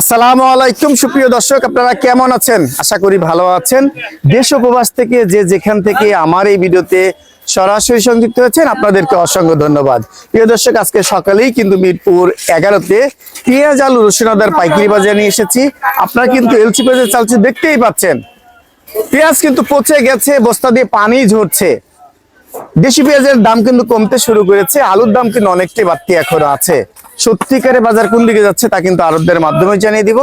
আসসালামু আলাইকুম, সুপ্রিয় দর্শক, আপনারা কেমন আছেন? আশা করি ভালো আছেন। দেশ উপবাস থেকে যে যেখান থেকে আমার এই ভিডিওতে সরাসরি সংযুক্ত হয়েছেন, আপনাদেরকে অসংখ্য ধন্যবাদ। প্রিয় দর্শক, আজকে সকালেই কিন্তু মিরপুর এগারোতে পেঁয়াজ, আলু, রসুন, আদার পাইকারি বাজারে নিয়ে এসেছি। আপনারা কিন্তু এলসি পেঁয়াজের চালচি দেখতেই পাচ্ছেন। পেঁয়াজ কিন্তু পচে গেছে, বস্তা দিয়ে পানি ঝরছে। দেশি পেঁয়াজের দাম কিন্তু কমতে শুরু করেছে আলুর দাম কিন্তু অনেকটাই বাড়তি এখনও আছে। সত্যিকারে বাজার কোন দিকে যাচ্ছে তা কিন্তু আরবদের মাধ্যমে জানিয়ে দিব।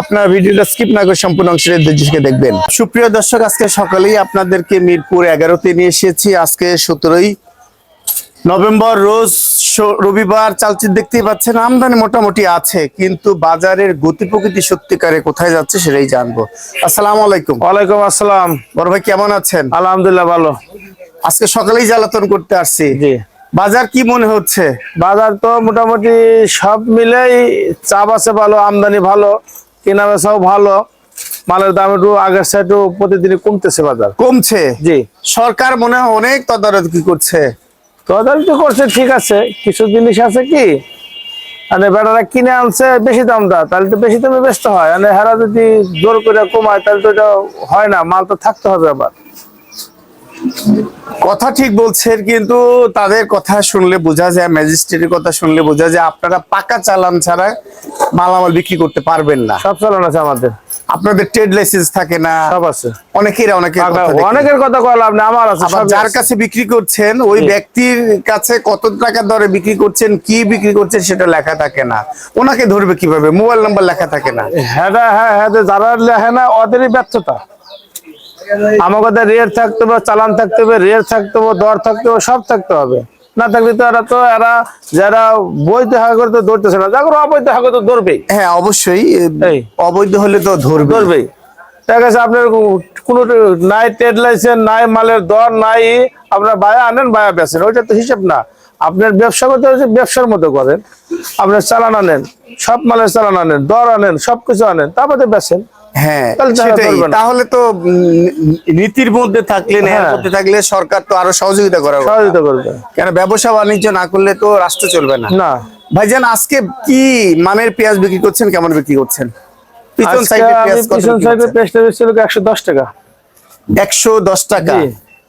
আপনার ভিডিওটা স্কিপ না করে সম্পূর্ণ অংশের দৃশ্যকে দেখবেন। সুপ্রিয় দর্শক আজকে সকালেই আপনাদেরকে মিরপুর এগারোতে নিয়ে এসেছি। আজকে সতেরোই নভেম্বর রোজ রবিবার চালচিত্র দেখতেই পাচ্ছেন আমদানি মোটামুটি আছে কিন্তু বাজারের গতি প্রকৃতি সত্যিকারে কোথায় যাচ্ছে সেটাই জানব। আসসালামু আলাইকুম। ওয়ালাইকুম আসসালাম। বড় ভাই কেমন আছেন? আলহামদুলিল্লাহ ভালো। আজকে সকালেই জ্বালাতন করতে আসছি। জি। বাজার কি মনে হচ্ছে? বাজার তো মোটামুটি সব মিলেই চাপ আছে ভালো আমদানি ভালো কেনা বেচাও ভালো। মালের দাম একটু আগের সাইড প্রতিদিনই কমতেছে বাজার। কমছে? জি। সরকার মনে হয় অনেক তদারকি করছে। তদারকি করছে ঠিক আছে। কিছু জিনিস আছে কি? মানে বেটারা কিনে আনছে বেশি দাম দা তাহলে তো বেশি দামে বেচতে হয়। মানে হেরা যদি জোর করে কমায় তাহলে তো এটা হয় না মাল তো থাকতে হবে আবার। কথা ঠিক বলছেন কিন্তু তাদের কথা শুনলে বোঝা যায় ম্যাজিস্ট্রেটের কথা শুনলে বোঝা যায় আপনারা পাকা চালান ছাড়া মালামাল বিক্রি করতে পারবেন না। সব চালান আছে আমাদের। আপনাদের ট্রেড লাইসেন্স থাকে না। সব আছে। অনেকেরা অনেকের। অনেকের কথা লাভ নেই আমার আছে যার কাছে বিক্রি করছেন ওই ব্যক্তির কাছে কত টাকা দরে বিক্রি করছেন কি বিক্রি করছেন সেটা লেখা থাকে না। ওনাকে ধরবে কীভাবে? মোবাইল নাম্বার লেখা থাকে না। হ্যাঁ হ্যাঁ হ্যাঁ যারা লেখে না ওদেরই ব্যর্থতা। আমাদের রেট থাকতে হবে চালান থাকতে হবে রেট থাকতে হবে দর থাকতে হবে সব থাকতে হবে। না থাকলে তো এরা তো এরা যারা বৈধ করে তো ধরতেছে না। যারা অবৈধ তো ধরবেই। হ্যাঁ অবশ্যই অবৈধ হলে তো ধরবে ধরবেই। দেখা গেছে আপনার কোনো নাই ট্রেড লাইসেন্স নাই মালের দর নাই আপনার বায়া আনেন বায়া বেচেন। ওইটা তো হিসাব না। আপনার ব্যবসা করতে হচ্ছে ব্যবসার মতো করেন। আপনার চালান আনেন সব মালের চালান আনেন দর আনেন সবকিছু আনেন তারপরে বেচেন। হ্যাঁ তাহলে সেটাই। তাহলে তো নীতির মধ্যে থাকলে ন্যায়ের হ্যাঁ। মধ্যে থাকলে সরকার তো আরও সহযোগিতা কথা। সহযোগিতা করবে। কেন ব্যবসা বাণিজ্য না করলে তো রাষ্ট্র চলবে না। না। ভাইজান আজকে কি মানের পেঁয়াজ বিক্রি করছেন কেমন বিক্রি করছেন? পিছন আজকে সাইডে আমি পেঁয়াজ পিছন সাইডে পেস্টটা বেচছিল একশো দশ টাকা। একশো দশ টাকা।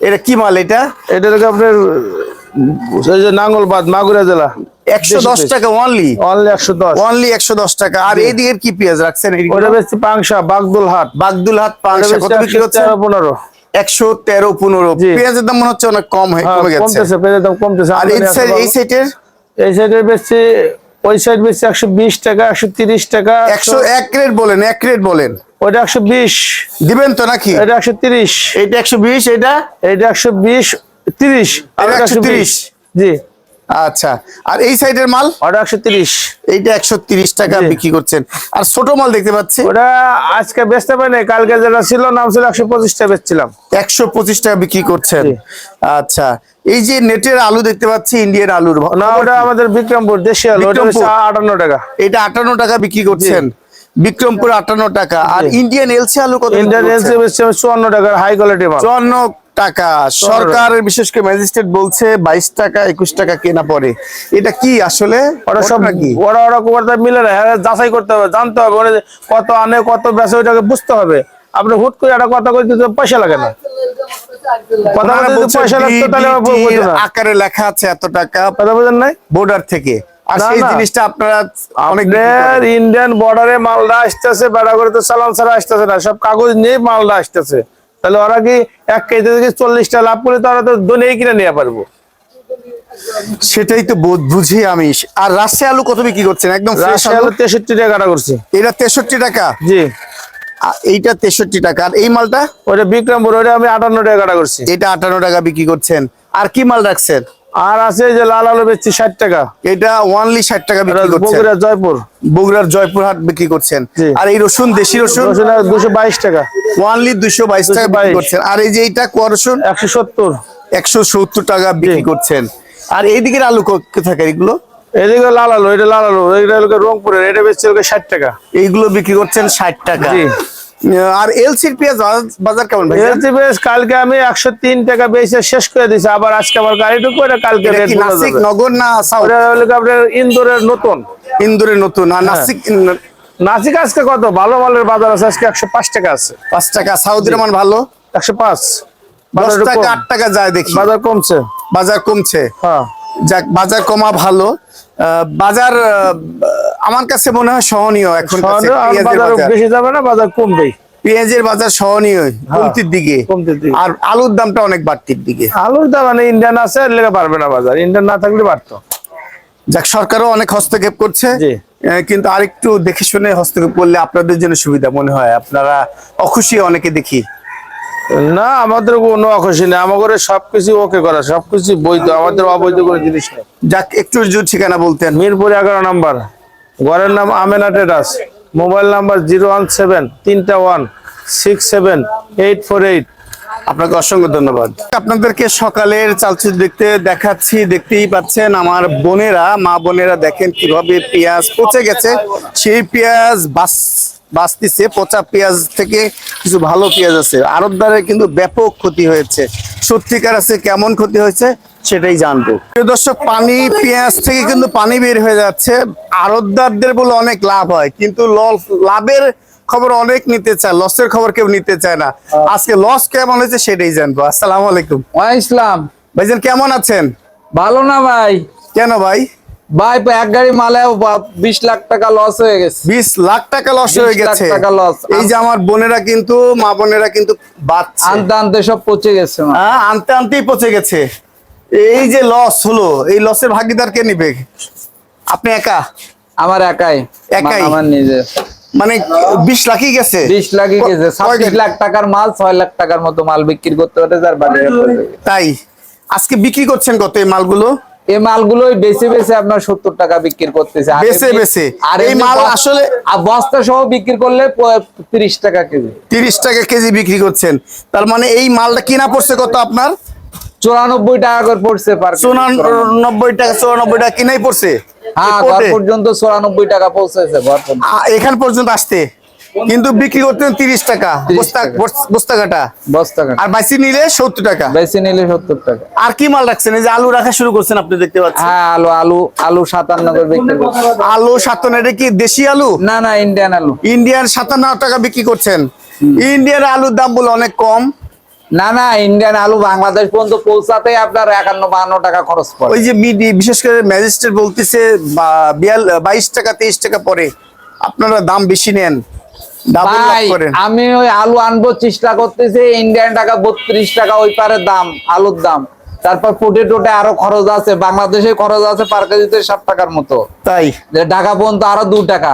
এটা কি মাল এটা? এটা আপনার নাঙ্গলবাদ মাগুরা জেলা। একশো দশ টাকা অনলি একশো একশো টাকা। আর এই দিকের কি পেঁয়াজ রাখছেন? ওটা পাংশা কত বিক্রি হচ্ছে? তেরো পনেরো। একশো তেরো পনেরো। পেঁয়াজের দাম মনে হচ্ছে অনেক কম হয়ে কমে গেছে। কমতেছে পেঁয়াজের দাম কমতেছে। আর এই সাইড এই সাইডের এই ওই সাইড একশো বিশ টাকা একশো তিরিশ টাকা একশো এক রেট বলেন এক রেট বলেন। একশো বিশ। দিবেন তো নাকি? এটা একশো তিরিশ। এটা একশো বিশ এটা এইটা একশো বিশ তিরিশ। আর এটা 130 জি। আচ্ছা আর এই সাইডের মাল? ওটা একশো তিরিশ। এইটা একশো তিরিশ টাকা বিক্রি করছেন। আর ছোট মাল দেখতে পাচ্ছি। ওটা আজকে বেচতে পারি কালকে যেটা ছিল নাম ছিল একশো পঁচিশ টাকা বেচছিলাম। একশো পঁচিশ টাকা বিক্রি করছেন। আচ্ছা এই যে নেটের আলু দেখতে পাচ্ছি ইন্ডিয়ান আলুর না ওটা আমাদের বিক্রমপুর দেশি আলু। আটান্ন টাকা। এটা আটান্ন টাকা বিক্রি করছেন। বিক্রমপুর আটান্ন টাকা। আর ইন্ডিয়ান এলসি আলু কত ইন্ডিয়ান এলসি চুয়ান্ন টাকার হাই কোয়ালিটি চুয়ান্ন টাকা। সরকার বিশেষ করে ম্যাজিস্ট্রেট বলছে বাইশ টাকা একুশ টাকা কেনা পরে। এটা কি আসলে? ওরা সব ঘটনা কি? ওরা ওরা কোয়ার্টার মিলে না হ্যাঁ, যাচাই করতে হবে জানতে হবে। ওরা কত আনে কত বেচে ওইটাকে বুঝতে হবে। আপনি হুট করে একটা কথা কইতে পয়সা লাগে না। আকারে লেখা আছে এত টাকা কথা বলেন নাই? বর্ডার থেকে। আর সেই জিনিসটা আপনারা অনেক। ইন্ডিয়ান বর্ডারে মালদা আসতেছে বেড়া করে তো চালান ছাড়া আসতেছে না। সব কাগজ নিয়ে মালদা আসতেছে। তাহলে ওরা কি এক কেজি থেকে চল্লিশটা লাভ করে তো ওরা তো দনিয়ে কিনে নিয়ে পারব। সেটাই তো বোধ- বুঝি আমি। আর রাশে আলু কত বিক্রি করছেন? একদম আলু? তেষট্টি টাকা কাটা করছে। এটা তেষট্টি টাকা? জি। এইটা তেষট্টি টাকা। আর এই মালটা? ওটা বিক্রমপুর ওটা আমি আটান্ন টাকা কাটা করছি। এটা আটান্ন টাকা বিক্রি করছেন। আর কি মাল রাখছেন? আর আছে যে লাল আলু বেচছি ষাট টাকা। এটা ওয়ানলি ষাট টাকা বিক্রি করছেন। বগুড়া জয়পুর। বগুড়ার জয়পুরহাট বিক্রি করছেন। আর এই রসুন দেশি রসুন? দুশো বাইশ টাকা। ওয়ানলি দুশো বাইশ টাকা বিক্রি করছেন। আর এই যে এইটা কোয়া রসুন? একশো সত্তর। একশো সত্তর টাকা বিক্রি করছেন। আর এইদিকের আলু থাকে এগুলো? এদিকে লাল আলু এটা লাল আলু এটা রংপুরের এটা বেচছে ষাট টাকা। এইগুলো বিক্রি করছেন ষাট টাকা। আর এলসির পেঁয়াজ বাজার- কেমন ভাই? এলসি বেশ কালকে আমি একশো তিন টাকা বেচে শেষ করে দিছি আবার আজকে আমার গাড়িটুকু এটা কালকে রেট নাসিক নগর না সাউথ? ওটা হলো আপনার ইন্দোরের নতুন। ইন্দোরের নতুন আর নাসিক নাসিক আজকে কত? ভালো মালের বাজার আছে আজকে একশো পাঁচ টাকা আছে। পাঁচ টাকা সাউদির মান ভালো? একশো পাঁচ। দশ বাজার একটু টাকা কম। আট টাকা যায় দেখি। বাজার কমছে। বাজার কমছে। হ্যাঁ। যাক বাজার কমা ভালো। বাজার আমার কাছে মনে হয় সহনীয় এখন বেশি যাবে না বাজার কমবেই। পেঁয়াজের বাজার সহনীয় কমতির দিকে। হ্যাঁ, দিকে। আর আলুর দামটা অনেক বাড়তির দিকে। আলুর দাম মানে ইন্ডিয়ান আছে লেগে পারবে না বাজার। ইন্ডিয়ান না থাকলে পারতো যাক সরকারও অনেক হস্তক্ষেপ করছে। কিন্তু আরেকটু দেখে শুনে হস্তক্ষেপ করলে আপনাদের জন্য সুবিধা মনে হয়। আপনারা অখুশি অনেকে দেখি। না আমাদের কোনো অখুশি নেই। আমাদের সবকিছু ওকে করা সবকিছু বৈধ আমাদের অবৈধ কোনো জিনিস নেই। যাক একটু যদি ঠিকানা বলতেন। মিরপুর এগারো নাম্বার ঘরের নাম Amena terrace mobile number zero one seven তিনটা one six seven eight four eight. আপনাকে অসংখ্য ধন্যবাদ। আপনাদেরকে সকালের চালচিত্র দেখতে দেখাচ্ছি দেখতেই পাচ্ছেন আমার বোনেরা মা বোনেরা দেখেন কীভাবে পেঁয়াজ পচে গেছে। সেই পেঁয়াজ বাস বাঁচতেছে পচা পেঁয়াজ থেকে কিছু ভালো পেঁয়াজ আছে। আরবদারে কিন্তু ব্যাপক ক্ষতি হয়েছে। সত্যিকার আছে কেমন ক্ষতি হয়েছে সেটাই জানব। প্রিয় দর্শক পানি পেঁয়াজ থেকে কিন্তু পানি বের হয়ে যাচ্ছে। আরবদারদের বলে অনেক লাভ হয় কিন্তু লাভের খবর অনেক নিতে চায় লসের খবর কেউ নিতে চায় না। আজকে লস কেমন হয়েছে সেটাই জানব। আসসালামু আলাইকুম। ওয়া ইসলাম ভাইজান কেমন আছেন? ভালো না ভাই। কেন ভাই? ভাই এক গাড়ি মালে বিশ লাখ টাকা লস হয়ে গেছে। বিশ লাখ টাকা লস হয়ে গেছে। টাকা। এই যে আমার বোনেরা কিন্তু মা বোনেরা কিন্তু বাচ্চা আনতে আনতে সব পচে গেছে হ্যাঁ আনতে আনতেই পচে গেছে। এই যে লস হলো এই লসের ভাগিদার কে নিবে? আপনি একা? আমার একাই। একাই? আমার নিজে। মানে বিশ লাখই গেছে? বিশ লাখই গেছে। কয় ছাব্বিশ গাড়ি? লাখ টাকার মাল ছয় লাখ টাকার মতো মাল বিক্রি করতে পারে যার বাড়ি তাই। আজকে বিক্রি করছেন কত এই মালগুলো? এই মালগুলোই বেশি বেশি আপনার সত্তর টাকা বিক্রি করতেছে। বেছে বেছে। আর এই মাল আসলে- বস্তা সহ বিক্রি করলে তিরিশ টাকা কেজি। তিরিশ টাকা কেজি বিক্রি করছেন। তার মানে এই মালটা কিনা পড়ছে কত আপনার? চুরানব্বই টাকা করে পড়ছে চুরানব্বই টাকা চুরানব্বই টাকা কিনাই পড়ছে? হ্যাঁ পর্যন্ত চুরানব্বই টাকা পৌঁছেছে এখান পর্যন্ত আসতে? কিন্তু বিক্রি করতেন তিরিশ টাকা 30 বস্তা কাটা বস্তা আর বাইসি নিলে সত্তর টাকা। বেশি নিলে সত্তর টাকা। আর কি মাল রাখছেন? এই যে আলু রাখা শুরু করছেন আপনি দেখতে পাচ্ছেন। হ্যাঁ আলু আলু আলু সাতান্ন করে বিক্রি আলু সাতান্ন এটা কি দেশি আলু? না না ইন্ডিয়ান আলু। ইন্ডিয়ান সাতান্ন টাকা বিক্রি করছেন। ইন্ডিয়ান আলুর দাম বলে অনেক কম। না না ইন্ডিয়ান আলু বাংলাদেশ পর্যন্ত পৌঁছাতে আপনার একান্ন বাহান্ন টাকা খরচ পড়ে। ওই যে মিডি বিশেষ করে ম্যাজিস্ট্রেট বলতেছে বাইশ টাকা তেইশ টাকা পরে। আপনারা দাম বেশি নেন। আমি ওই আলু আনব চেষ্টা করতেছি ইন্ডিয়ান টাকা বত্রিশ টাকা ওই পারে দাম আলুর দাম। তারপর ফুটে টুটে আরও খরচ আছে বাংলাদেশে খরচ আছে পার কেজিতে ষাট টাকার মতো। তাই? ঢাকা পর্যন্ত আরও দু টাকা।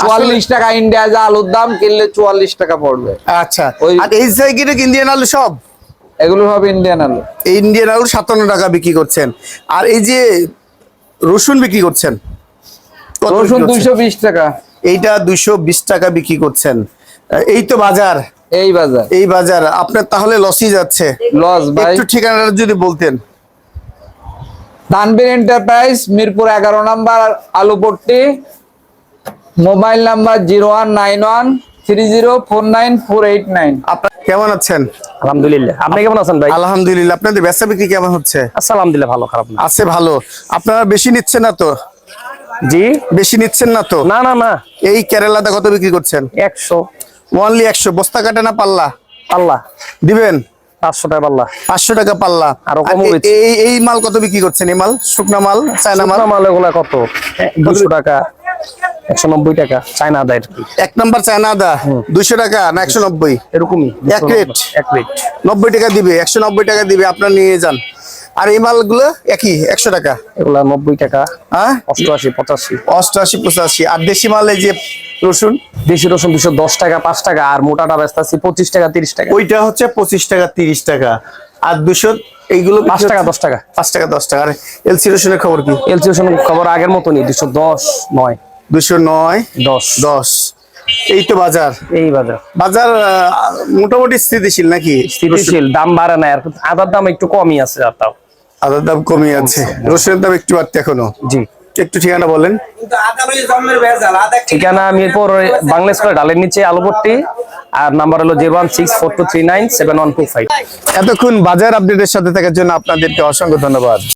চুয়াল্লিশ টাকা ইন্ডিয়া যা আলুর দাম কিনলে চুয়াল্লিশ টাকা পড়বে। আচ্ছা। এই সাইকেলে ইন্ডিয়ান আলু সব? এগুলো সব ইন্ডিয়ান আলু। ইন্ডিয়ান আলু সাতান্ন টাকা বিক্রি করছেন। আর এই যে রসুন বিক্রি করছেন রসুন দুইশো বিশ টাকা। এইটা দুইশো বিশ টাকা বিক্রি করছেন। এই তো বাজার। এই বাজার। এই বাজার আপনার তাহলে লসই যাচ্ছে। লস ভাই। একটু ঠিকানাটা যদি বলতেন। তানবীর এন্টারপ্রাইজ মিরপুর এগারো number Alupatti. Mobile number zero one nine one three zero four nine four eight nine. আপনার কেমন আছেন? আলহামদুলিল্লাহ। আপনি কেমন আছেন ভাই? আলহামদুলিল্লাহ। আপনাদের ব্যবসা বিক্রি কেমন হচ্ছে? আচ্ছা আলহামদুলিল্লাহ ভালো খারাপ না। আছে ভালো। আপনারা বেশি নিচ্ছেন না তো? জি? বেশি নিচ্ছেন না তো? না না না। এই কেরালাতে কত বিক্রি করছেন? একশো। ওনলি একশো। বস্তা কাটে না পাল্লা? পাল্লা। দিবেন? পাঁচশো টাকা পাল্লা। পাঁচশো টাকা পাল্লা। আর এই এই মাল কত বিক্রি করছেন? এই মাল? শুকনা মাল? চায়না মাল? মাল এগুলা কত? দুশো টাকা। একশো নব্বই টাকা। চায়না আদা এক নম্বর চায়না আদা? দুইশো টাকা না একশো নব্বই? এরকমই। এক রেট? এক রেট। নব্বই টাকা দিবে একশো নব্বই টাকা দিবে। আপনার নিয়ে যান। আর এই মালগুলো একই একশো টাকা? এগুলা নব্বই টাকা। হ্যাঁ? অষ্টআশি পঁচাশি। অষ্টআশি পঁচাশি। আর দেশি মাল এই যে রসুন? দেশি রসুন দুশো দশ টাকা পাঁচ টাকা আর মোটাটা ব্যস্ত আছি পঁচিশ টাকা তিরিশ টাকা। ওইটা হচ্ছে পঁচিশ টাকা তিরিশ টাকা। আর দুশো এইগুলো পাঁচ টাকা দশ টাকা। পাঁচ টাকা দশ টাকা। আর এলসি রসুনের খবর কি? এলসি রসুন খবর আগের মতনই দুশো দশ নয়। দুশো নয় দশ। দশ। এই তো বাজার। এই বাজার। বাজার মোটামুটি স্থিতিশীল নাকি? স্থিতিশীল দাম বাড়ে না আর আদার দাম একটু কমই আছে আর তাও। আদার দাম কমে আছে। রসুনের দাম একটু বাড়তে এখনও। জি। একটু ঠিকানা বলেন। ঠিকানা আমি মিরপুর বাংলাদেশ করে ডালের নিচে আলুপট্টি আর নাম্বার হলো zero one six four two three nine seven one two five. এতক্ষণ বাজার আপডেটের সাথে থাকার জন্য আপনাদেরকে অসংখ্য ধন্যবাদ।